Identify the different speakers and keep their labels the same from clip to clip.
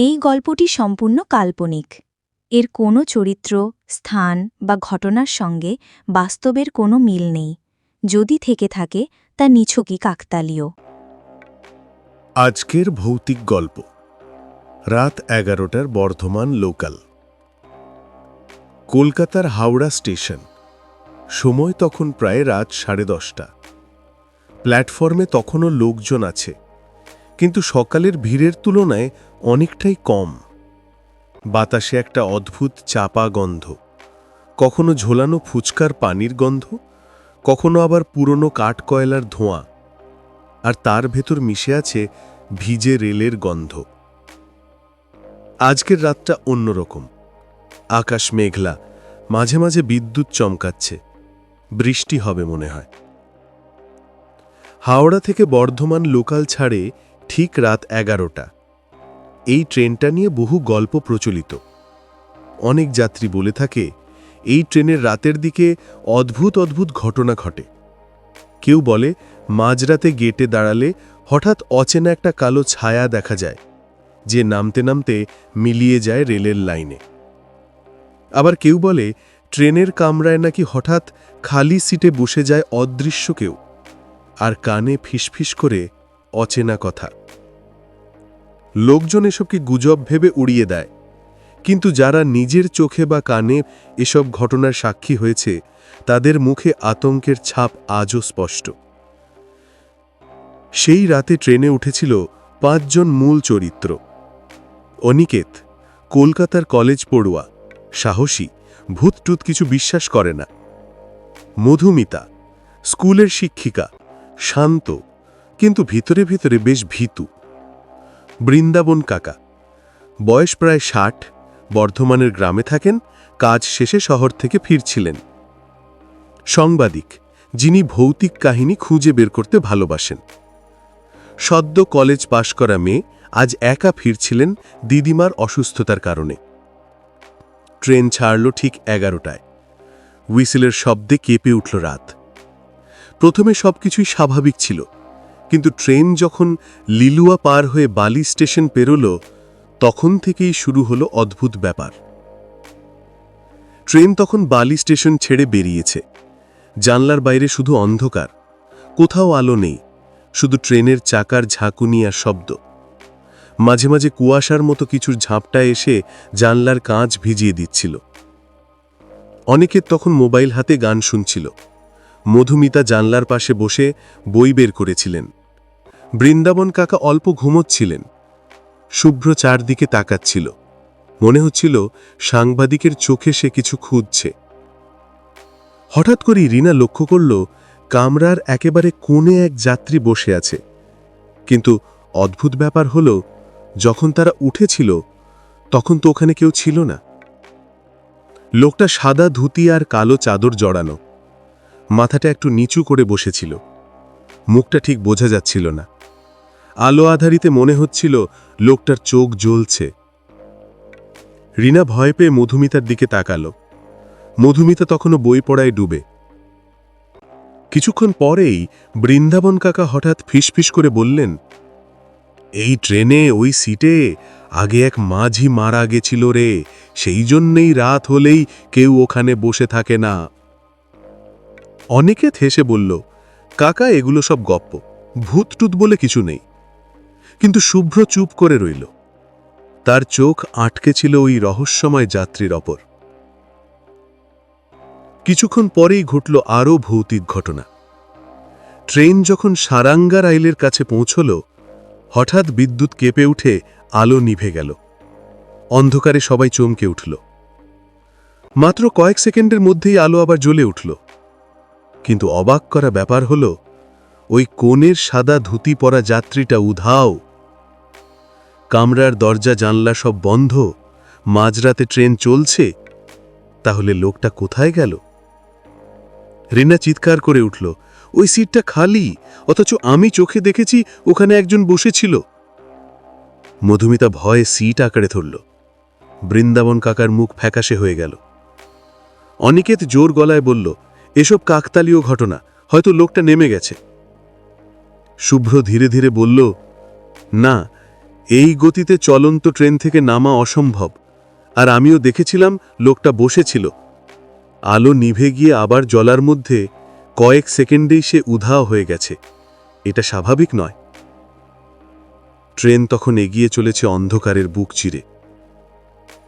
Speaker 1: এই গল্পটি সম্পূর্ণ কাল্পনিক। এর কোনো চরিত্র, স্থান বা ঘটনার সঙ্গে বাস্তবের কোনো মিল নেই। যদি থেকে থাকে, তা নিছকই কাকতালীয়।
Speaker 2: আজকের ভৌতিক গল্প। রাত এগারোটার বর্ধমান লোকাল। কলকাতার হাওড়া স্টেশন। সময় তখন প্রায় রাত সাড়ে দশটা। প্ল্যাটফর্মে তখনও লোকজন আছে। কিন্তু সকালের ভিড়ের তুলনায় অনেকটাই কম। বাতাসে একটা অদ্ভুত চাপা গন্ধ। কখনো ঝোলানো ফুচকার পানির গন্ধ, কখনো আবার পুরনো কাঠকয়লার ধোঁয়া। আর তার ভেতর মিশে আছে ভিজে রেলের গন্ধ। আজকের রাতটা অন্যরকম। আকাশ মেঘলা, মাঝে মাঝে বিদ্যুৎ চমকাচ্ছে। বৃষ্টি হবে মনে হয়। হাওড়া থেকে বর্ধমান লোকাল ছাড়ে ঠিক রাত এগারোটা। এই ট্রেনটা নিয়ে বহু গল্প প্রচলিত। অনেক যাত্রী বলে থাকে, এই ট্রেনের রাতের দিকে অদ্ভুত অদ্ভুত ঘটনা ঘটে। কেউ বলে, মাঝরাতে গেটে দাঁড়ালে হঠাৎ অচেনা একটা কালো ছায়া দেখা যায়, যে নামতে নামতে মিলিয়ে যায় রেলের লাইনে। আবার কেউ বলে, ট্রেনের কামরায় নাকি হঠাৎ খালি সিটে বসে যায় অদৃশ্য কেউ, আর কানে ফিসফিস করে অচেনা কথা। লোকজন এসবকে গুজব ভেবে উড়িয়ে দেয়? কিন্তু যারা নিজের চোখে বা কানে এসব ঘটনার সাক্ষী হয়েছে, তাদের মুখে আতঙ্কের ছাপ আজও স্পষ্ট। সেই রাতে ট্রেনে উঠেছিল পাঁচজন মূল চরিত্র। অনিকেত, কলকাতার কলেজ পড়ুয়া, সাহসী, ভূতটুত কিছু বিশ্বাস করে না। মধুমিতা, স্কুলের শিক্ষিকা, শান্ত, কিন্তু ভিতরে ভিতরে বেশ ভীতু। বৃন্দাবন কাকা। বয়স প্রায় ষাট, বর্ধমানের গ্রামে থাকেন, কাজ শেষে শহর থেকে ফিরছিলেন। সাংবাদিক, যিনি ভৌতিক কাহিনী খুঁজে বের করতে ভালোবাসেন। সদ্য কলেজ পাশ করা মেয়ে আজ একা ফিরছিলেন দিদিমার অসুস্থতার কারণে। ট্রেন ছাড়ল ঠিক এগারোটায়। হুইসেলের শব্দে কেঁপে উঠল রাত। প্রথমে সবকিছুই স্বাভাবিক ছিল। কিন্তু ট্রেন যখন লিলুয়া পার হয়ে বালি স্টেশন পেরোল, তখন থেকেই শুরু হলো অদ্ভুত ব্যাপার। ট্রেন তখন বালি স্টেশন ছেড়ে বেরিয়েছে। জানলার বাইরে শুধু অন্ধকার, কোথাও আলো নেই, শুধু ট্রেনের চাকার ঝাঁকুনি আর শব্দ। মাঝে মাঝে কুয়াশার মতো কিছুর ঝাপটা এসে জানলার কাঁচ ভিজিয়ে দিচ্ছিল। অনেকের তখন মোবাইল হাতে গান শুনছিল। মধুমিতা জানলার পাশে বসে বই বের করেছিলেন। বৃন্দাবন কাকা অল্প ঘুমোচ্ছিলেন। শুভ্র চারদিকে তাকাচ্ছিল। মনে হচ্ছিল সাংবাদিকের চোখে সে কিছু খুঁজছে। হঠাৎ করেই রিনা লক্ষ্য করল, কামরার একেবারে কোণে এক যাত্রী বসে আছে। কিন্তু অদ্ভুত ব্যাপার হল, যখন তারা উঠেছিল, তখন তো ওখানে কেউ ছিল না। লোকটা সাদা ধুতি আর কালো চাদর জড়ানো। মাথাটা একটু নিচু করে বসেছিল। মুখটা ঠিক বোঝা যাচ্ছিল না। আলো আধারিতে মনে হচ্ছিল লোকটার চোখ জ্বলছে। রিনা ভয় পেয়ে মধুমিতার দিকে তাকালো। মধুমিতা তখনও বই পড়ায় ডুবে। কিছুক্ষণ পরেই বৃন্দাবন কাকা হঠাৎ ফিসফিস করে বললেন, এই ট্রেনে, ওই সিটে আগে এক মাঝি মারা গেছিল রে, সেই জন্যেই রাত হলেই কেউ ওখানে বসে থাকে না। অনেকে থেসে বলল, কাকা, এগুলো সব গপ্প। ভূত টুত বলে কিছু নেই। কিন্তু শুভ্র চুপ করে রইল। তার চোখ আটকে ছিল ওই রহস্যময় যাত্রীর অপর কিছুক্ষণ পরেই ঘটল আরও ভৌতিক ঘটনা। ট্রেন যখন সারাঙ্গা রাইলের কাছে পৌঁছল, হঠাৎ বিদ্যুৎ কেঁপে উঠে আলো নিভে গেল। অন্ধকারে সবাই চমকে উঠল। মাত্র কয়েক সেকেন্ডের মধ্যেই আলো আবার জ্বলে উঠল। কিন্তু অবাক করা ব্যাপার হল, ওই কোণের সাদা ধুতি পরা যাত্রীটা উধাও কামরার দরজা, জানলা সব বন্ধ। মাঝরাতে ট্রেন চলছে। তাহলে লোকটা কোথায় গেল? রিনা চিৎকার করে উঠল, ওই সিটটা খালি, অথচ আমি চোখে দেখেছি ওখানে একজন বসেছিল। মধুমিতা ভয়ে সিট আঁকড়ে ধরল। বৃন্দাবন কাকার মুখ ফ্যাকাশে হয়ে গেল। অনিকেত জোর গলায় বলল, এসব কাকতালীয় ঘটনা, হয়তো লোকটা নেমে গেছে। শুভ্র ধীরে ধীরে বলল, না
Speaker 3: এই গতিতে চলন্ত ট্রেন থেকে নামা অসম্ভব। আর আমিও দেখেছিলাম লোকটা বসেছিল। আলো নিভে গিয়ে আবার জলার মধ্যে কয়েক সেকেন্ডেই সে উধাও হয়ে গেছে। এটা স্বাভাবিক নয়। ট্রেন তখন এগিয়ে চলেছে অন্ধকারের বুক চিরে।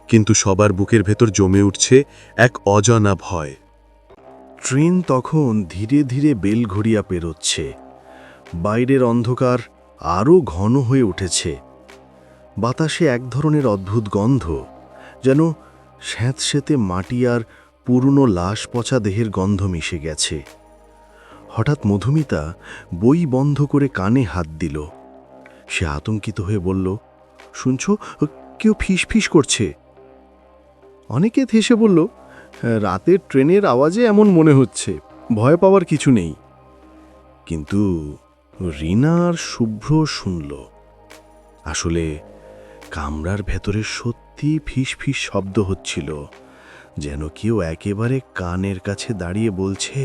Speaker 3: কিন্তু সবার বুকের ভেতর জমে উঠছে এক অজানা ভয়।
Speaker 2: ট্রেন তখন ধীরে ধীরে বেলঘড়িয়া পেরোচ্ছে। বাইরের অন্ধকার আরও ঘন হয়ে উঠেছে। বাতাসে এক ধরনের অদ্ভুত গন্ধ, যেন স্যাঁতস্যাঁতে মাটি আর পুরনো লাশ পচা দেহের গন্ধ মিশে গেছে। হঠাৎ মধুমিতা বই বন্ধ করে কানে হাত দিল। সে আতঙ্কিত হয়ে বলল, শুনছ, কেউ ফিস ফিস করছে? অনেকে থেসে বলল, রাতের ট্রেনের আওয়াজে এমন মনে হচ্ছে, ভয় পাওয়ার কিছু নেই। কিন্তু রিনা আর শুভ্র শুনল। আসলে কামরার ভেতরে সত্যি ফিস ফিস শব্দ হচ্ছিল, যেন কেউ একেবারে কানের কাছে দাঁড়িয়ে বলছে,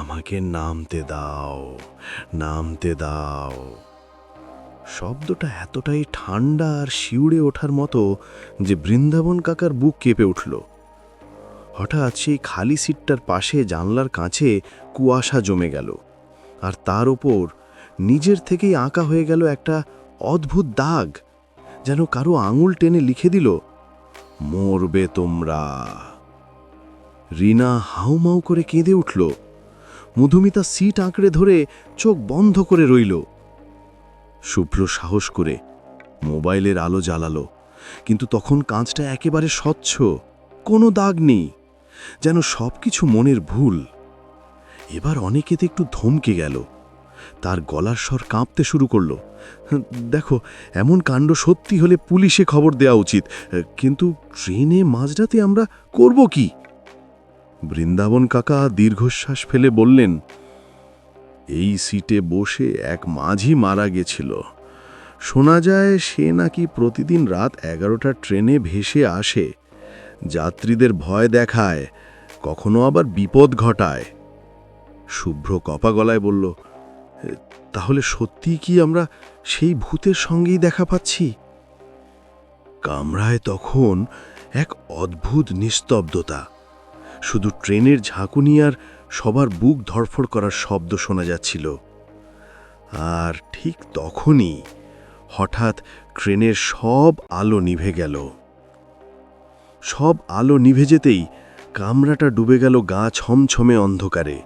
Speaker 2: আমাকে নামতে দাও নামতে দাও। শব্দটা এতটাই ঠান্ডা আর শিউড়ে ওঠার মতো যে বৃন্দাবন কাকার বুক কেঁপে উঠল। হঠাৎ সেই খালি সিটটার পাশে জানলার কাছে কুয়াশা জমে গেল, আর তার ওপর নিজের থেকেই আঁকা হয়ে গেল একটা অদ্ভুত দাগ। যেন কারও আঙুল টেনে লিখে দিল, মরবে তোমরা। রিনা হাউমাউ করে কেঁদে উঠল। মধুমিতা সিট আঁকড়ে ধরে চোখ বন্ধ করে রইল। শুভ্র সাহস করে মোবাইলের আলো জ্বালালো, কিন্তু তখন কাঁচটা একেবারে স্বচ্ছ, কোনো দাগ নেই, যেন সব কিছু মনের ভুল। এবার অনেকেতে একটু ধমকে গেল। তার গলার স্বর কাঁপতে শুরু করল। দেখো এমন কাণ্ড সত্যি হলে পুলিশে খবর দেওয়া উচিত কিন্তু ট্রেনে মাঝরাতে আমরা করব কি? বৃন্দাবন কাকা দীর্ঘশ্বাস ফেলে বললেন এই সিটে বসে এক মাঝি মারা গেছিল। শোনা যায় সে নাকি প্রতিদিন রাত এগারোটা ট্রেনে ভেসে আসে। যাত্রীদের ভয় দেখায় কখনো আবার বিপদ ঘটায়। শুভ্র কপা গলায় বলল "এ, তাহলে সত্যিই কি আমরা সেই ভূতের সঙ্গেই দেখা পাচ্ছি? কামরায় তখন এক অদ্ভুত নিস্তব্ধতা। শুধু ট্রেনের ঝাঁকুনি আর সবার বুক ধরফড় করার শব্দ শোনা যাচ্ছিল। আর ঠিক তখনই হঠাৎ ট্রেনের সব আলো নিভে গেল। সব আলো নিভে যেতেই কামরাটা ডুবে গেল গা ছমছমে অন্ধকারে।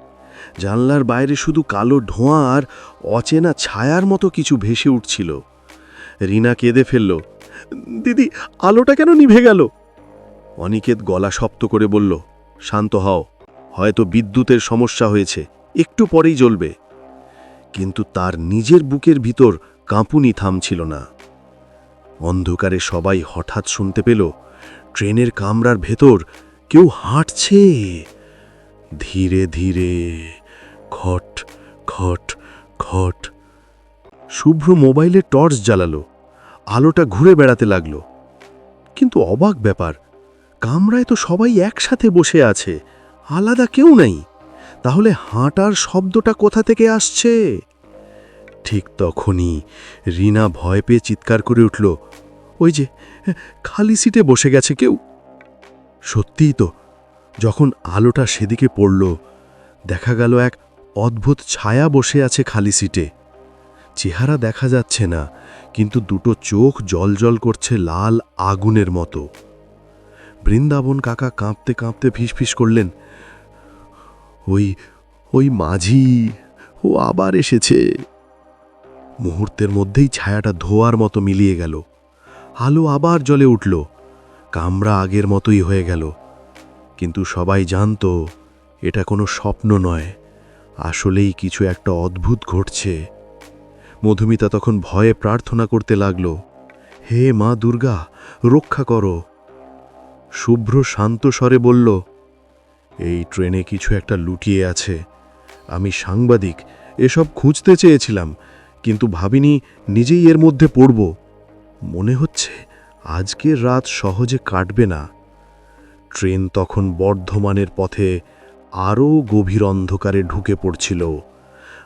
Speaker 2: জানলার বাইরে শুধু কালো ধোঁয়া আর অচেনা ছায়ার মতো কিছু ভেসে উঠছিল। রিনা কেঁদে ফেলল, দিদি, আলোটা কেন নিভে গেল? অনিকেত গলা শক্ত করে বলল, শান্ত হও, হয়তো বিদ্যুতের সমস্যা হয়েছে, একটু পরেই জ্বলবে। কিন্তু তার নিজের বুকের ভিতর কাঁপুনি থামছিল না। অন্ধকারে সবাই হঠাৎ শুনতে পেল, ট্রেনের কামরার ভেতর কেউ হাঁটছে। ধীরে ধীরে খট খট খট। শুভ্র মোবাইলে টর্চ জ্বালালো, আলোটা ঘুরে বেড়াতে লাগল। কিন্তু অবাক ব্যাপার, কামরায় তো সবাই একসাথে বসে আছে, আলাদা কেউ নাই। তাহলে হাঁটার শব্দটা কোথা থেকে আসছে? ঠিক তখনই রিনা ভয় পেয়ে চিৎকার করে উঠল, ওই যে, খালি সিটে বসে গেছে কেউ? সত্যিই তো, যখন আলোটা সেদিকে পড়ল, দেখা গেল এক অদ্ভুত ছায়া বসে আছে খালি সিটে। চেহারা দেখা যাচ্ছে না, কিন্তু দুটো চোখ জলজল করছে লাল আগুনের মতো। বৃন্দাবন কাকা কাঁপতে কাঁপতে ফিসফিস করলেন, ওই ওই মাঝি, ও আবার এসেছে। মুহূর্তের মধ্যেই ছায়াটা ধোয়ার মতো মিলিয়ে গেল। আলো আবার জলে উঠল, কামরা আগের মতোই হয়ে গেল। কিন্তু সবাই জানতো, এটা কোনো স্বপ্ন নয়। আসলেই কিছু একটা অদ্ভুত ঘটছে। মধুমিতা তখন ভয়ে প্রার্থনা করতে লাগল, হে মা দুর্গা, রক্ষা করো। শুভ্র শান্ত স্বরে বলল, এই ট্রেনে কিছু একটা লুটিয়ে আছে। আমি সাংবাদিক, এসব খুঁজতে চেয়েছিলাম, কিন্তু ভাবিনি নিজেই এর মধ্যে পড়ব। মনে হচ্ছে আজকের রাত সহজে কাটবে না। ট্রেন তখন বর্ধমানের পথে আরও গভীর অন্ধকারে ঢুকে পড়ছিল,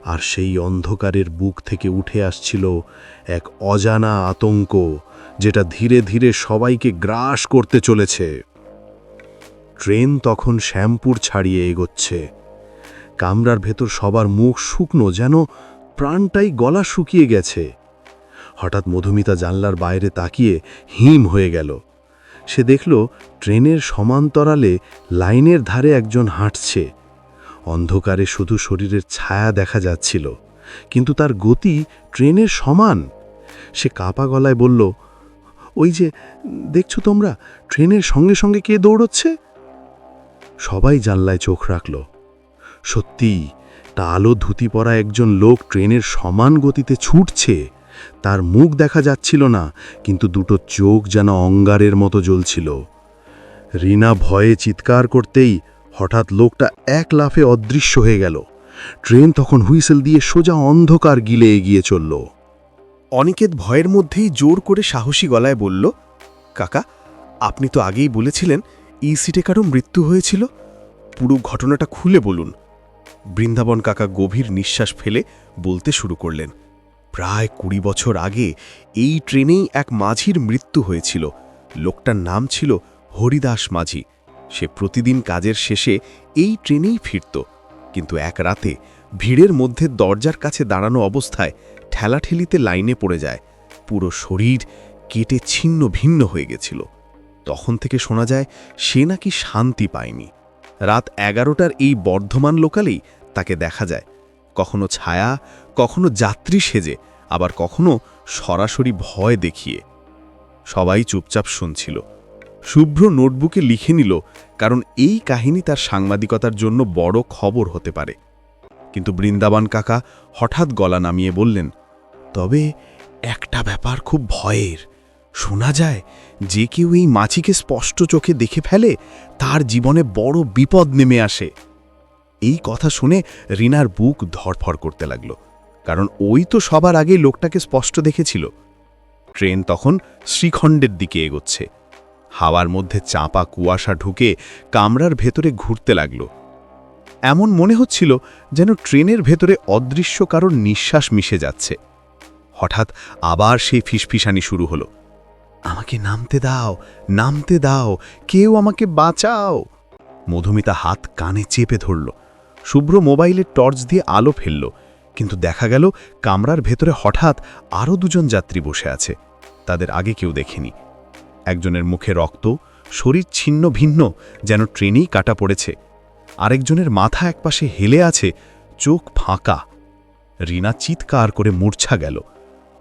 Speaker 4: আর সেই অন্ধকারের বুক থেকে উঠে আসছিল এক অজানা আতঙ্ক, যেটা ধীরে ধীরে সবাইকে গ্রাস করতে চলেছে। ট্রেন তখন শ্যামপুর ছাড়িয়ে এগোচ্ছে। কামরার ভেতর সবার মুখ শুকনো যেন প্রাণটাই গলা শুকিয়ে গেছে। হঠাৎ মধুমিতা জানলার বাইরে তাকিয়ে হিম হয়ে গেল। সে দেখল ট্রেনের সমান্তরালে লাইনের ধারে একজন হাঁটছে। অন্ধকারে শুধু শরীরের ছায়া দেখা যাচ্ছিল, কিন্তু তার গতি ট্রেনের সমান। সে কাপা গলায় বলল, ওই যে, দেখছ তোমরা, ট্রেনের সঙ্গে সঙ্গে কে দৌড়চ্ছে? সবাই জানলায় চোখ রাখল। সত্যি তা আলো ধুতি পরা একজন লোক ট্রেনের সমান গতিতে ছুটছে। তার মুখ দেখা যাচ্ছিল না, কিন্তু দুটো চোখ যেন অঙ্গারের মতো জ্বলছিল। রিনা ভয়ে চিৎকার করতেই হঠাৎ লোকটা এক লাফে অদৃশ্য হয়ে গেল। ট্রেন তখন হুইসেল দিয়ে সোজা অন্ধকার গিলে এগিয়ে চলল।
Speaker 2: অনিকেত ভয়ের মধ্যেই জোর করে সাহসী গলায় বলল, কাকা, আপনি তো আগেই বলেছিলেন ই সিটে কারও মৃত্যু হয়েছিল। পুরো ঘটনাটা খুলে বলুন। বৃন্দাবন কাকা গভীর নিঃশ্বাস ফেলে বলতে শুরু করলেন প্রায় কুড়ি বছর আগে এই ট্রেনেই এক মাঝির মৃত্যু হয়েছিল। লোকটার নাম ছিল হরিদাস মাঝি। সে প্রতিদিন কাজের শেষে এই ট্রেনেই ফিরত। কিন্তু এক রাতে ভিড়ের মধ্যে দরজার কাছে দাঁড়ানো অবস্থায় ঠেলাঠেলিতে লাইনে পড়ে যায়। পুরো শরীর কেটে ছিন্ন ভিন্ন হয়ে গেছিল। তখন থেকে শোনা যায় সে নাকি শান্তি পায়নি। রাত এগারোটার এই বর্ধমান লোকালেই তাকে দেখা যায়। কখনো ছায়া, কখনো যাত্রী সেজে, আবার কখনো সরাসরি ভয় দেখিয়ে। সবাই চুপচাপ শুনছিল। শুভ্র নোটবুকে লিখে নিল, কারণ এই কাহিনী তার সাংবাদিকতার জন্য বড় খবর হতে পারে। কিন্তু বৃন্দাবন কাকা হঠাৎ গলা নামিয়ে বললেন, তবে একটা ব্যাপার খুব ভয়ের। শোনা যায়, যে কেউ এই মাছিকে স্পষ্ট চোখে দেখে ফেলে, তার জীবনে বড় বিপদ নেমে আসে। এই কথা শুনে রিনার বুক ধরফর করতে লাগল, কারণ ওই তো সবার আগে লোকটাকে স্পষ্ট দেখেছিল। ট্রেন তখন শ্রীখণ্ডের দিকে এগোচ্ছে। হাওয়ার মধ্যে চাপা কুয়াশা ঢুকে কামরার ভেতরে ঘুরতে লাগল। এমন মনে হচ্ছিল যেন ট্রেনের ভেতরে অদৃশ্য কারোর নিঃশ্বাস মিশে যাচ্ছে। হঠাৎ আবার সেই ফিসফিসানি শুরু হলো। আমাকে নামতে দাও নামতে দাও, কেউ আমাকে বাঁচাও! মধুমিতা হাত কানে চেপে ধরল। শুভ্র মোবাইলের টর্চ দিয়ে আলো ফেলল, কিন্তু দেখা গেল কামরার ভেতরে হঠাৎ আরও দুজন যাত্রী বসে আছে, তাদের আগে কেউ দেখেনি। একজনের মুখে রক্ত, শরীর ছিন্ন ভিন্ন, যেন ট্রেনেই কাটা পড়েছে। আরেকজনের মাথা একপাশে হেলে আছে, চোখ ফাঁকা। রিনা চিৎকার করে মূর্ছা গেল।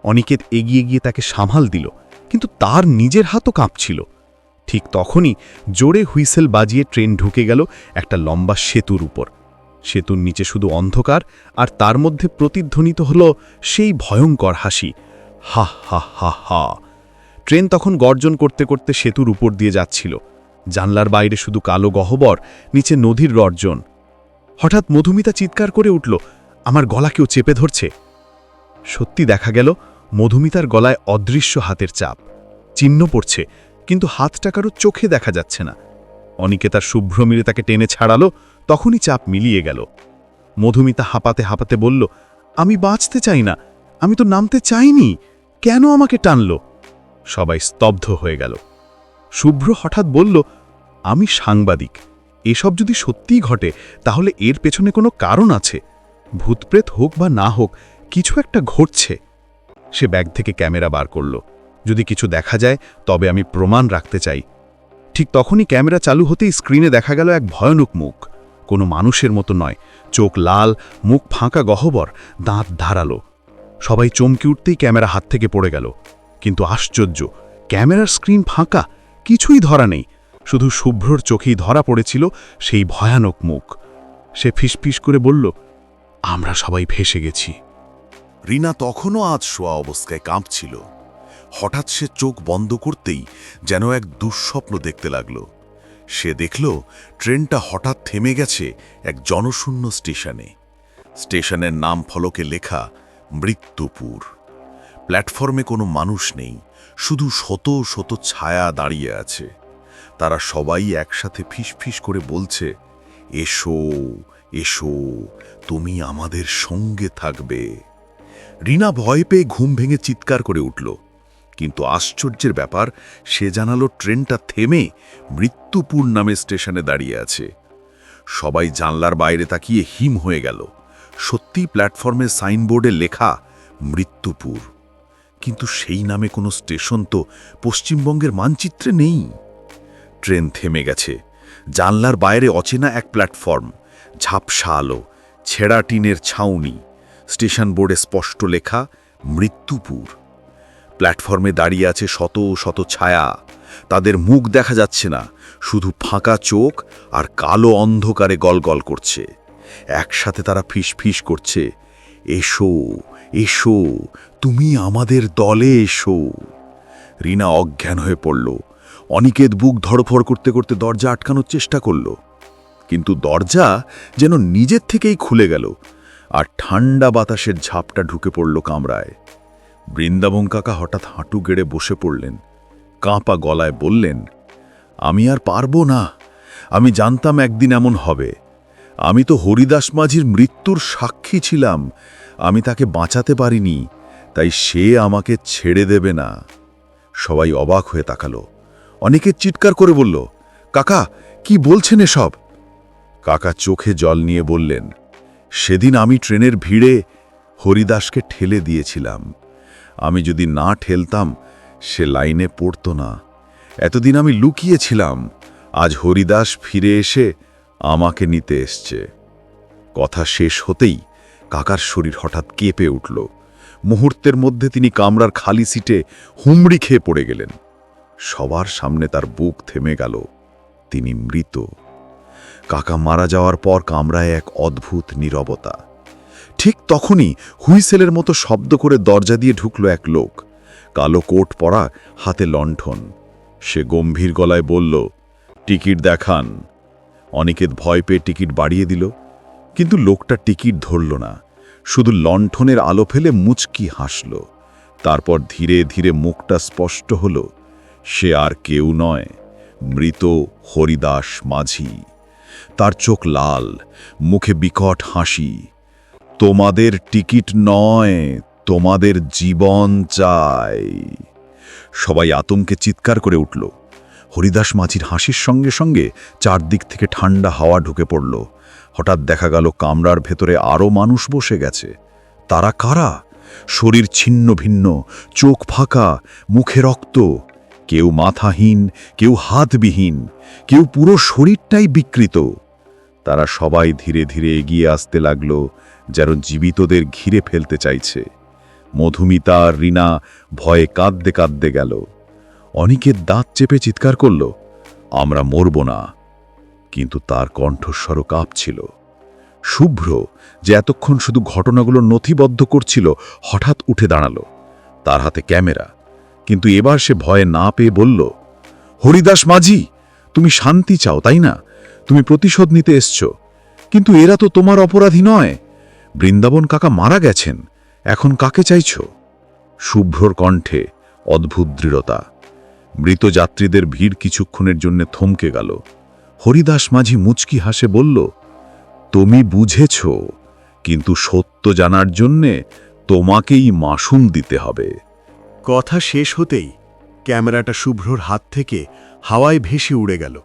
Speaker 2: অনিকেত এগিয়ে গিয়ে তাকে সামাল দিল, কিন্তু তার নিজের হাতও কাঁপছিল। ঠিক তখনই জোরে হুইসেল বাজিয়ে ট্রেন ঢুকে গেল একটা লম্বা সেতুর উপর। সেতুর নিচে শুধু অন্ধকার আর তার মধ্যে প্রতিধ্বনিত হল সেই ভয়ঙ্কর হাসি। হা হা হা হা। ট্রেন তখন গর্জন করতে করতে সেতুর উপর দিয়ে যাচ্ছিল। জানলার বাইরে শুধু কালো গহ্বর, নিচে নদীর গর্জন। হঠাৎ মধুমিতা চিৎকার করে উঠল, আমার গলা কেউ চেপে ধরছে? সত্যি দেখা গেল, মধুমিতার গলায় অদৃশ্য হাতের চাপ। চিহ্ন পড়ছে, কিন্তু হাতটা কারও চোখে দেখা যাচ্ছে না। অনিকে তার শুভ্র মিলে তাকে টেনে ছাড়ালো তখনই চাপ মিলিয়ে গেল। মধুমিতা হাঁপাতে হাঁপাতে বলল, আমি বাঁচতে চাই না, আমি তো নামতে চাইনি, কেন আমাকে টানল? সবাই স্তব্ধ হয়ে গেল। শুভ্র হঠাৎ বলল, আমি সাংবাদিক, এসব যদি সত্যিই ঘটে, তাহলে এর পেছনে কোনো কারণ আছে। ভূতপ্রেত হোক বা না হোক, কিছু একটা ঘটছে। সে ব্যাগ থেকে ক্যামেরা বার করল, যদি কিছু দেখা যায়, তবে আমি প্রমাণ রাখতে চাই। ঠিক তখনই ক্যামেরা চালু হতেই স্ক্রিনে দেখা গেল এক ভয়ানক মুখ। কোনো মানুষের মতো নয়। চোখ লাল, মুখ ফাঁকা গহ্বর, দাঁত ধারালো। সবাই চমকে উঠতেই ক্যামেরা হাত থেকে পড়ে গেল। কিন্তু আশ্চর্য, ক্যামেরার স্ক্রিন ফাঁকা, কিছুই ধরা নেই। শুধু শুভ্রর চোখেই ধরা পড়েছিল সেই ভয়ানক মুখ। সে ফিসফিস করে বলল, আমরা সবাই ফেসে গেছি।
Speaker 5: রিনা তখনও আজ শোয়া অবস্থায় কাঁপছিল। হঠাৎ সে চোখ বন্ধ করতেই যেন এক দুঃস্বপ্ন দেখতে লাগল। সে দেখল ট্রেনটা হঠাৎ থেমে গেছে এক জনশূন্য স্টেশনে। স্টেশনের নাম ফলকে লেখা মৃত্যুপুর। প্ল্যাটফর্মে কোনো মানুষ নেই, শুধু শত শত ছায়া দাঁড়িয়ে আছে। তারা সবাই একসাথে ফিসফিস করে বলছে, এসো
Speaker 2: এসো, তুমি আমাদের সঙ্গে থাকবে। রিনা ভয় পেয়ে ঘুম ভেঙে চিৎকার করে উঠল। কিন্তু আশ্চর্যের ব্যাপার, সে জানালো ট্রেনটা থেমে মৃত্যুপুর নামে স্টেশনে দাঁড়িয়ে আছে। সবাই জানলার বাইরে তাকিয়ে হিম হয়ে গেল। সত্যি প্ল্যাটফর্মের সাইনবোর্ডে লেখা, মৃত্যুপুর কিন্তু সেই নামে কোনো স্টেশন তো পশ্চিমবঙ্গের মানচিত্রে নেই। ট্রেন থেমে গেছে। জানলার বাইরে অচেনা এক প্ল্যাটফর্ম, ঝাপসা আলো, ছেঁড়া টিনের ছাউনি, স্টেশন বোর্ডে স্পষ্ট লেখা, মৃত্যুপুর প্ল্যাটফর্মে দাঁড়িয়ে আছে শত শত ছায়া। তাদের মুখ দেখা যাচ্ছে না, শুধু ফাঁকা চোখ আর কালো অন্ধকারে গলগল করছে। একসাথে তারা ফিস করছে, এসো এসো, তুমি আমাদের দলে এসো। রিনা অজ্ঞান হয়ে পড়ল। অনিকেত বুক ধড়ফড় করতে করতে দরজা আটকানোর চেষ্টা করল। কিন্তু দরজা যেন নিজের থেকেই খুলে গেল আর ঠান্ডা বাতাসের ঝাপটা ঢুকে পড়ল কামরায়। বৃন্দাবন কাকা হঠাৎ হাঁটু গেড়ে বসে পড়লেন। কাঁপা গলায় বললেন, আমি আর পারব না। আমি জানতাম একদিন এমন হবে। আমি তো হরিদাস মাঝির মৃত্যুর সাক্ষী ছিলাম। আমি তাকে বাঁচাতে পারিনি, তাই সে আমাকে ছেড়ে দেবে না। সবাই অবাক হয়ে তাকালো। অনেকে চিৎকার করে বলল, কাকা, কি বলছেন এসব? কাকা চোখে জল নিয়ে বললেন, সেদিন আমি ট্রেনের ভিড়ে হরিদাসকে ঠেলে দিয়েছিলাম। আমি যদি না ঠেলতাম, সে লাইনে পড়ত না। এতদিন আমি লুকিয়েছিলাম, আজ হরিদাস ফিরে এসে আমাকে নিতে এসছে। কথা শেষ হতেই কাকার শরীর হঠাৎ কেঁপে উঠল। মুহূর্তের মধ্যে তিনি কামরার খালি সিটে হুমড়ি খেয়ে পড়ে গেলেন। সবার সামনে তার বুক থেমে গেল। তিনি মৃত। কাকা মারা যাওয়ার পর কামরায় এক অদ্ভুত নীরবতা। ঠিক তখনই হুইসেলের মতো শব্দ করে দরজা দিয়ে ঢুকল এক লোক। কালো কোট পরা, হাতে লণ্ঠন। সে গম্ভীর গলায় বলল, টিকিট দেখান। অনিকেত ভয় পেয়ে টিকিট বাড়িয়ে দিল। কিন্তু লোকটা টিকিট ধরল না। শুধু লণ্ঠনের আলো ফেলে মুচকি হাসল। তারপর ধীরে ধীরে মুখটা স্পষ্ট হল, সে আর কেউ নয়, মৃত হরিদাস মাঝি। তার চোখ লাল, মুখে বিকট হাসি। তোমাদের টিকিট নয়, তোমাদের জীবন চাই। সবাই আতঙ্কে চিৎকার করে উঠল। হরিদাস মাঝির হাসির সঙ্গে সঙ্গে চারদিক থেকে ঠান্ডা হাওয়া ঢুকে পড়ল। হঠাৎ দেখা গেল কামরার ভেতরে আরও মানুষ বসে গেছে। তারা কারা? শরীর ছিন্ন ভিন্ন, চোখ ফাঁকা, মুখে রক্ত। কেউ মাথাহীন, কেউ হাতবিহীন, কেউ পুরো শরীরটাই বিকৃত। তারা সবাই ধীরে ধীরে এগিয়ে আসতে লাগল। যেন জীবিতদের ঘিরে ফেলতে চাইছে। মধুমিতা আর রিনা ভয়ে কাঁদতে কাঁদতে গেল। অনিকের দাঁত চেপে চিৎকার করল, আমরা মরব না। কিন্তু তার কণ্ঠস্বরও কাঁপছিল। শুভ্র, যে এতক্ষণ শুধু ঘটনাগুলো নথিবদ্ধ করছিল, হঠাৎ উঠে দাঁড়াল, তার হাতে ক্যামেরা। কিন্তু এবার সে ভয়ে না পেয়ে বলল, হরিদাস মাঝি, তুমি শান্তি চাও, তাই না? তুমি প্রতিশোধ নিতে এসছ। কিন্তু এরা তো তোমার অপরাধী নয়। বৃন্দাবন কাকা মারা গেছেন, এখন কাকে চাইছ? শুভ্রর কণ্ঠে অদ্ভুত দৃঢ়তা। মৃত যাত্রীদের ভিড় কিছুক্ষণের জন্য থমকে গেল। হরিদাস মাঝি মুচকি হাসে বলল, তুমি বুঝেছ, কিন্তু সত্য জানার জন্যে তোমাকেই মাসুম দিতে হবে।
Speaker 6: কথা শেষ হতেই ক্যামেরাটা শুভ্রর হাত থেকে হাওয়ায় ভেসে উড়ে গেল।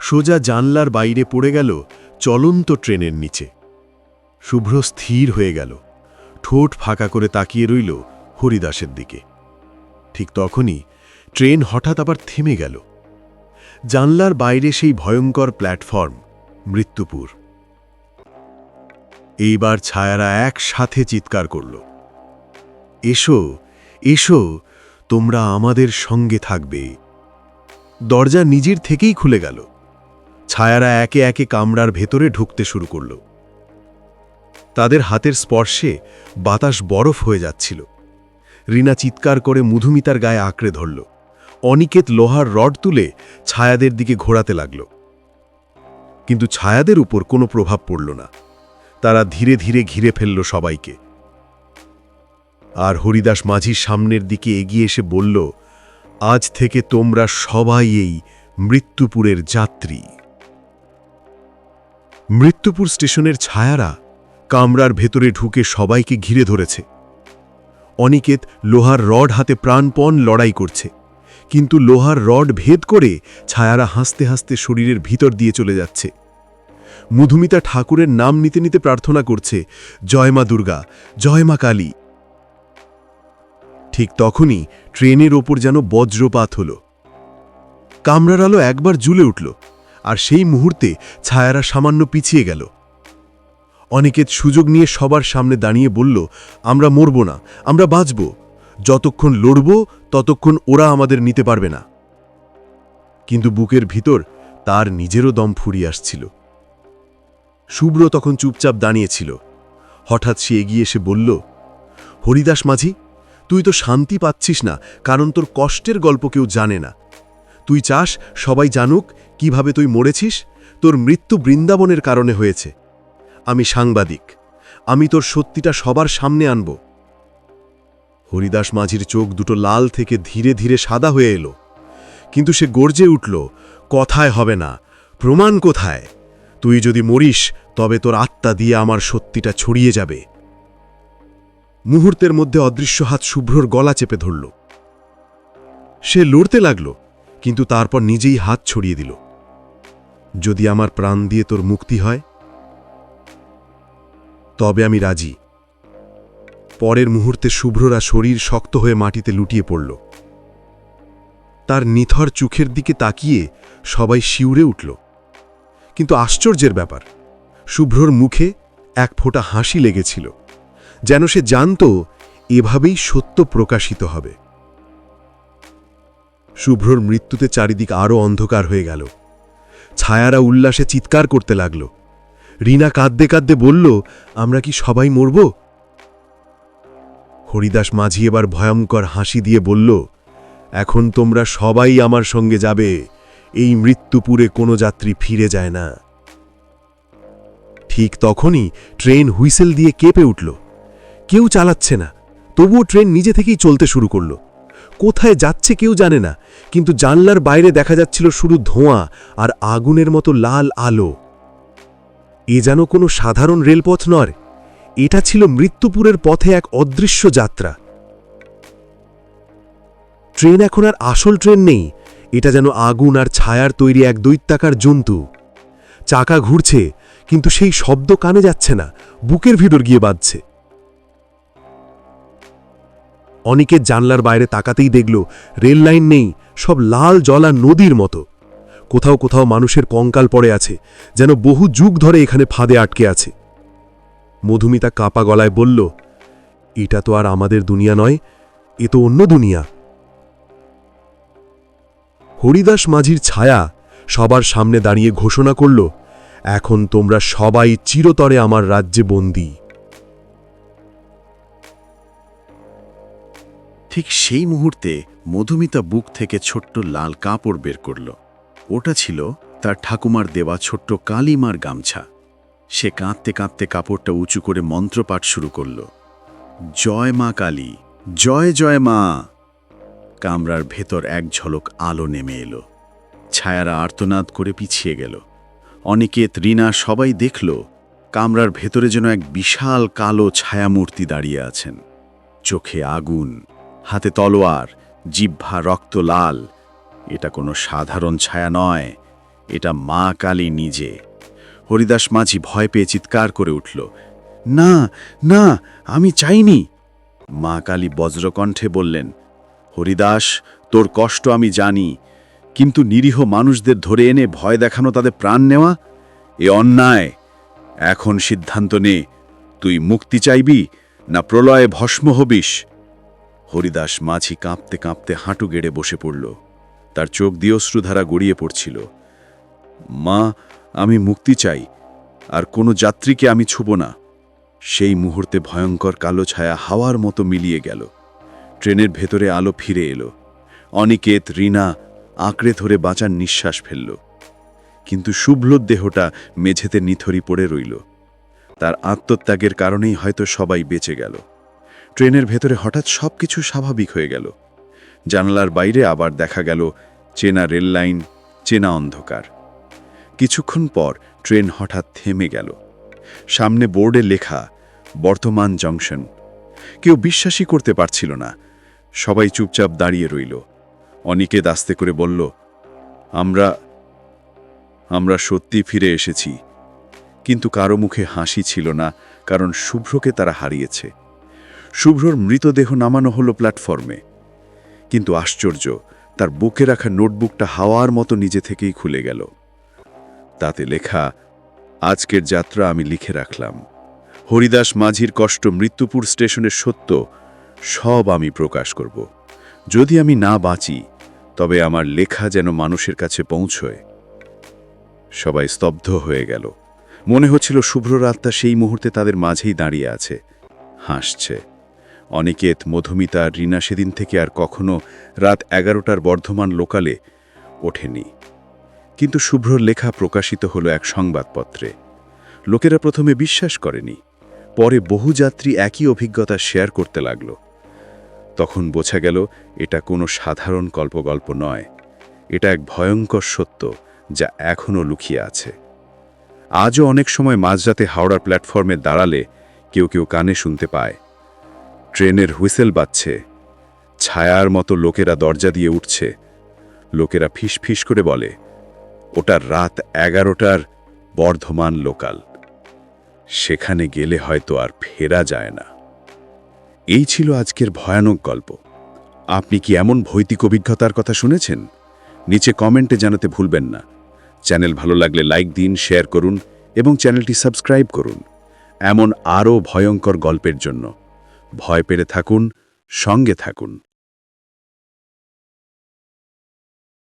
Speaker 6: সোজা জানলার বাইরে পড়ে গেল চলন্ত ট্রেনের নিচে। শুভ্র স্থির হয়ে গেল। ঠোঁট ফাঁকা করে তাকিয়ে রইল হরিদাসের দিকে। ঠিক তখনই ট্রেন হঠাৎ আবার থেমে গেল। জানলার বাইরে সেই ভয়ঙ্কর প্ল্যাটফর্ম, মৃত্যুপুর। এইবার ছায়ারা একসাথে চিৎকার করল, এসো এসো, তোমরা আমাদের সঙ্গে থাকবে। দরজা নিজের থেকেই খুলে গেল। ছায়ারা একে একে কামরার ভেতরে ঢুকতে শুরু করল। তাদের হাতের স্পর্শে বাতাস বরফ হয়ে যাচ্ছিল। রিনা চিৎকার করে মধুমিতার গায়ে আঁকড়ে ধরল। অনিকেত লোহার রড তুলে ছায়াদের দিকে ঘোরাতে লাগল। কিন্তু ছায়াদের উপর কোনো প্রভাব পড়ল না। তারা ধীরে ধীরে ঘিরে ফেলল সবাইকে। আর হরিদাস মাঝির সামনের দিকে এগিয়ে এসে বলল, আজ থেকে তোমরা সবাই এই মৃত্যুপুরের যাত্রী।
Speaker 2: মৃত্যুপুর স্টেশনের ছায়ারা কামরার ভেতরে ঢুকে সবাইকে ঘিরে ধরেছে। অনিকেত লোহার রড হাতে প্রাণপণ লড়াই করছে, কিন্তু লোহার রড ভেদ করে ছায়ারা হাসতে হাসতে শরীরের ভিতর দিয়ে চলে যাচ্ছে। মধুমিতা ঠাকুরের নাম নিতে নিতে প্রার্থনা করছে, জয় মা দুর্গা, জয় মা কালী। ঠিক তখনই ট্রেনের ওপর যেন বজ্রপাত হল। কামরার আলো একবার জুলে উঠল, আর সেই মুহূর্তে ছায়ারা সামান্য পিছিয়ে গেল। অনিকেত সুযোগ নিয়ে সবার সামনে দাঁড়িয়ে বলল, আমরা মরব না, আমরা বাঁচব। যতক্ষণ লড়ব, ততক্ষণ ওরা আমাদের নিতে পারবে না। কিন্তু বুকের ভিতর তার নিজেরও দম ফুরিয়ে আসছিল। শুভ্র তখন চুপচাপ দাঁড়িয়েছিল। হঠাৎ সে এগিয়ে এসে বলল, হরিদাস মাঝি, তুই তো শান্তি পাচ্ছিস না, কারণ তোর কষ্টের গল্প কেউ জানে না। তুই চাস সবাই জানুক কীভাবে তুই মরেছিস? তোর মৃত্যু বৃন্দাবনের কারণে হয়েছে। আমি সাংবাদিক। আমি তোর সত্যিটা সবার সামনে আনব। হরিদাস মাঝির চোখ দুটো লাল থেকে ধীরে ধীরে সাদা হয়ে এলো। কিন্তু সে গর্জে উঠল, কথায় হবে না। প্রমাণ কোথায়? তুই যদি মরিস, তবে তোর আত্মা দিয়ে আমার সত্যিটা ছড়িয়ে যাবে। মুহূর্তের মধ্যে অদৃশ্য হাত শুভ্রর গলা চেপে ধরল। সে লড়তে লাগল, কিন্তু তারপর নিজেই হাত ছড়িয়ে দিল। যদি আমার প্রাণ দিয়ে তোর মুক্তি হয় তবে আমি রাজি। পরের মুহূর্তে শুভ্ররা শরীর শক্ত হয়ে মাটিতে লুটিয়ে পড়ল। তার নিথর চোখের দিকে তাকিয়ে সবাই শিউরে উঠল। কিন্তু আশ্চর্যের ব্যাপার, শুভ্রর মুখে এক ফোঁটা হাসি লেগেছিল, যেন সে জানত এভাবেই সত্য প্রকাশিত হবে। শুভ্রর মৃত্যুতে চারিদিক আরও অন্ধকার হয়ে গেল। ছায়ারা উল্লাসে চিৎকার করতে লাগল। রিনা কাঁদতে কাঁদতে বলল, আমরা কি সবাই মরব? হরিদাস মাঝি এবার ভয়ঙ্কর হাসি দিয়ে বলল, এখন তোমরা সবাই আমার সঙ্গে যাবে। এই মৃত্যুপুরে কোনো যাত্রী ফিরে যায় না। ঠিক তখনই ট্রেন হুইসেল দিয়ে কেঁপে উঠল। কেউ চালাচ্ছে না, তবুও ট্রেন নিজে থেকেই চলতে শুরু করল। কোথায় যাচ্ছে কেউ জানে না, কিন্তু জানলার বাইরে দেখা যাচ্ছিল শুধু ধোঁয়া আর আগুনের মতো লাল আলো। এ যেন কোনো সাধারণ রেলপথ নয়। এটা ছিল মৃত্যুপুরের পথে এক অদৃশ্য যাত্রা। ট্রেন এখন আর আসল ট্রেন নেই। এটা যেন আগুন আর ছায়ার তৈরি এক দৈত্যাকার জন্তু। চাকা ঘুরছে, কিন্তু সেই শব্দ কানে যাচ্ছে না, বুকের ভিতর গিয়ে বাজছে। অনেকের জানলার বাইরে তাকাতেই দেখল, রেল লাইন নেই, সব লাল জলা নদীর মতো। কোথাও কোথাও মানুষের কঙ্কাল পড়ে আছে, যেন বহু যুগ ধরে এখানে ফাঁদে আটকে আছে। মধুমিতা কাপা গলায় বলল, এটা তো আর আমাদের দুনিয়া নয়, এ তো অন্য দুনিয়া। হরিদাস মাঝির ছায়া সবার সামনে দাঁড়িয়ে ঘোষণা করল, এখন তোমরা সবাই চিরতরে আমার রাজ্যে বন্দী।
Speaker 7: ঠিক সেই মুহূর্তে মধুমিতা বুক থেকে ছোট্ট লাল কাপড় বের করল। ওটা ছিল তার ঠাকুমার দেওয়া ছোট্ট কালিমার গামছা। সে কাঁদতে কাঁদতে কাপড়টা উঁচু করে মন্ত্রপাঠ শুরু করল। জয় মা কালী, জয় জয় মা! কামরার ভেতর এক ঝলক আলো নেমে এলো। ছায়ারা আর্তনাদ করে পিছিয়ে গেল। অনিকেত, রিনা সবাই দেখল কামরার ভেতরে যেন এক বিশাল কালো ছায়ামূর্তি দাঁড়িয়ে আছেন। চোখে আগুন, হাতে তলোয়ার, জিহ্বা রক্ত লাল এটা কোনো সাধারণ ছায়া নয়, এটা মা কালী নিজে। হরিদাস মাঝি ভয় পেয়ে চিৎকার করে উঠল, না না, আমি চাইনি। মা কালী বজ্রকণ্ঠে বললেন, হরিদাস, তোর কষ্ট আমি জানি, কিন্তু নিরীহ মানুষদের ধরে এনে ভয় দেখানো তাদের প্রাণ নেওয়া? এ অন্যায়। এখন সিদ্ধান্ত নে, তুই মুক্তি চাইবি না প্রলয়ে ভস্ম হবিস? হরিদাস মাঝি কাঁপতে কাঁপতে হাঁটু গেড়ে বসে পড়ল। তার চোখ দিয়ে অশ্রুধারা গড়িয়ে পড়ছিল। মা, আমি মুক্তি চাই, আর কোনো যাত্রীকে আমি ছুব না। সেই মুহূর্তে ভয়ঙ্কর কালো ছায়া হাওয়ার মতো মিলিয়ে গেল। ট্রেনের ভেতরে আলো ফিরে এলো। অনিকেত, রিনা আঁকড়ে ধরে বাঁচার নিঃশ্বাস ফেলল। কিন্তু শুভ্লর দেহটা মেঝেতে নিথরি পড়ে রইল। তার আত্মত্যাগের কারণেই হয়তো সবাই বেঁচে গেল। ট্রেনের ভেতরে হঠাৎ সবকিছু স্বাভাবিক হয়ে গেল। জানালার বাইরে আবার দেখা গেল চেনা রেললাইন চেনা অন্ধকার।
Speaker 2: কিছুক্ষণ পর ট্রেন হঠাৎ থেমে গেল। সামনে বোর্ডে লেখা, বর্তমান জংশন। কেউ বিশ্বাসই করতে পারছিল না। সবাই চুপচাপ দাঁড়িয়ে রইল। অনিকেত দাস্তে করে বলল, আমরা আমরা সত্যি ফিরে এসেছি। কিন্তু কারও মুখে হাসি ছিল না, কারণ শুভ্রকে তারা হারিয়েছে। শুভ্রর মৃতদেহ নামানো হলো প্ল্যাটফর্মে। কিন্তু আশ্চর্য, তার বুকে রাখা নোটবুকটা হাওয়ার মতো নিজে থেকেই খুলে গেল। তাতে লেখা, আজকের যাত্রা আমি লিখে রাখলাম। হরিদাস মাঝির কষ্ট মৃত্যুপুর স্টেশনের সত্য, সব আমি প্রকাশ করব। যদি আমি না বাঁচি, তবে আমার লেখা যেন মানুষের কাছে পৌঁছয়। সবাই স্তব্ধ হয়ে গেল। মনে হচ্ছিল শুভ্র আত্মা সেই মুহূর্তে তাদের মাঝেই দাঁড়িয়ে আছে, হাসছে। অনিকেত, মধুমিতা, রিনা সেদিন থেকে আর কখনো রাত এগারোটার বর্ধমান লোকালে ওঠেনি। কিন্তু শুভ্রর লেখা প্রকাশিত হলো এক সংবাদপত্রে। লোকেরা প্রথমে বিশ্বাস করেনি, পরে বহু যাত্রী একই অভিজ্ঞতা শেয়ার করতে লাগল। তখন বোঝা গেল, এটা কোনো সাধারণ কল্পগল্প নয়। এটা এক ভয়ঙ্কর সত্য যা এখনও লুকিয়ে আছে। আজও অনেক সময় মাঝরাতে হাওড়ার প্ল্যাটফর্মে দাঁড়ালে কেউ কেউ কানে শুনতে পায়। ট্রেনের হুইসেল বাজছে। ছায়ার মতো লোকেরা দরজা দিয়ে উঠছে। লোকেরা ফিস ফিস করে বলে ওটার রাত এগারোটার বর্ধমান লোকাল। সেখানে গেলে হয়তো আর ফেরা যায় না। এই ছিল আজকের ভয়ানক গল্প। আপনি কি এমন ভৌতিক অভিজ্ঞতার কথা শুনেছেন? নিচে কমেন্টে জানাতে ভুলবেন না। চ্যানেল ভালো লাগলে লাইক দিন, শেয়ার করুন এবং চ্যানেলটি সাবস্ক্রাইব করুন। এমন আরও ভয়ঙ্কর গল্পের জন্য। ভয় পেরে থাকুন সঙ্গে থাকুন।